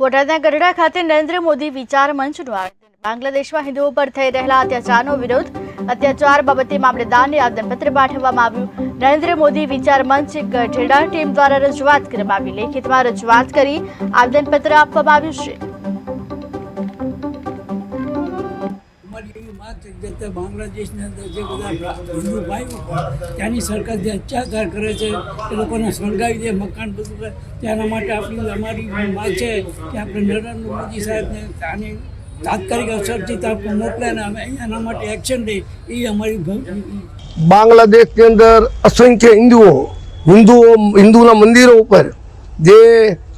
બોટાદના ગઢડા ખાતે નરેન્દ્ર મોદી વિચાર મંચનું આયોજન બાંગ્લાદેશમાં હિન્દુઓ પર થઈ રહેલા અત્યાચારનો વિરોધ, અત્યાચાર બાબતે મામલેદારને આવેદનપત્ર પાઠવવામાં આવ્યું. નરેન્દ્ર મોદી વિચાર મંચ ગઢડા ટીમ દ્વારા રજૂઆત કરવામાં આવી. લેખિતમાં રજૂઆત કરી આવેદનપત્ર આપવામાં આવ્યું છે. બાંગ્લાદેશની જે બધા ત્યાંની સરકાર જે અત્યાચાર કરે છે, એ લોકોને સળગાવી દે મકાન બધું કરે તેના માટે આપણી અમારી વાત છે, કે આપણે નરેન્દ્ર મોદી સાહેબને આની તાત્કાલિક અસરથી આપણે મોકલે અને અમે એના માટે એક્શન લઈ એ અમારી બાંગ્લાદેશની અંદર અસંખ્ય હિન્દુઓ હિન્દુઓ, હિન્દુના મંદિરો ઉપર જે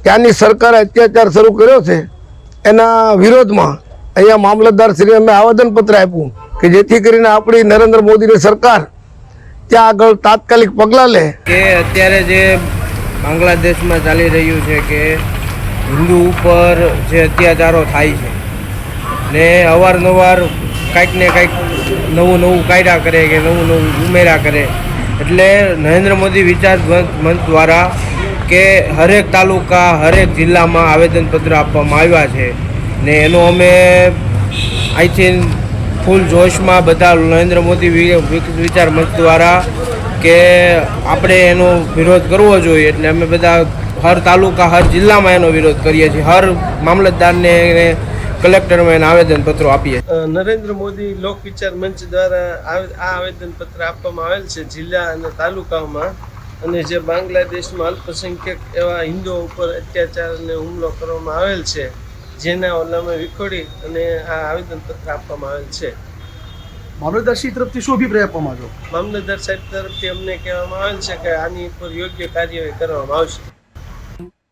ત્યાંની સરકારે અત્યાચાર શરૂ કર્યો છે, એના વિરોધમાં અહીંયા મામલતદાર શ્રી અમે આવેદનપત્ર આપ્યું કે જેથી કરીને આપણી નરેન્દ્ર મોદીની સરકાર ત્યાં આગળ તાત્કાલિક પગલાં લે. કે અત્યારે જે બાંગ્લાદેશમાં ચાલી રહ્યું છે કે હિન્દુ ઉપર જે અત્યાચારો થાય છે ને અવારનવાર કાંઈક ને કાંઈક નવું નવું કાયદા કરે કે નવું નવું ઉમેરા કરે, એટલે નરેન્દ્ર મોદી વિચાર મંચ દ્વારા કે હરેક તાલુકા, હરેક જિલ્લામાં આવેદનપત્ર આપવામાં આવ્યા છે. ને એનો અમે અહીંથી ફૂલ જોશમાં બધા નરેન્દ્ર મોદી વિચાર મંચ દ્વારા કે આપણે એનો વિરોધ કરવો જોઈએ. એટલે અમે બધા હર તાલુકા, હર જિલ્લામાં એનો વિરોધ કરીએ છીએ. હર મામલતદારને એને કલેક્ટરમાં એને આવેદનપત્રો આપીએ નરેન્દ્ર મોદી લોક વિચાર મંચ દ્વારા આ- આ આવેદનપત્ર આપવામાં આવેલ છે જિલ્લા અને તાલુકાઓમાં. અને જે બાંગ્લાદેશમાં અલ્પસંખ્યક એવા હિન્દુઓ ઉપર અત્યાચાર અને હુમલો કરવામાં આવેલ છે. જેના ઓલામાં વિખોડી અને આ આવેદનપત્ર આપવામાં આવેલ છે. મામલતદારશ્રી તરફથી શું અભિપ્રાય આપવામાં આવ્યો? મામલતદાર સાહેબ તરફથી અમને કહેવામાં આવેલ છે કે આની ઉપર યોગ્ય કાર્યવાહી કરવામાં આવશે.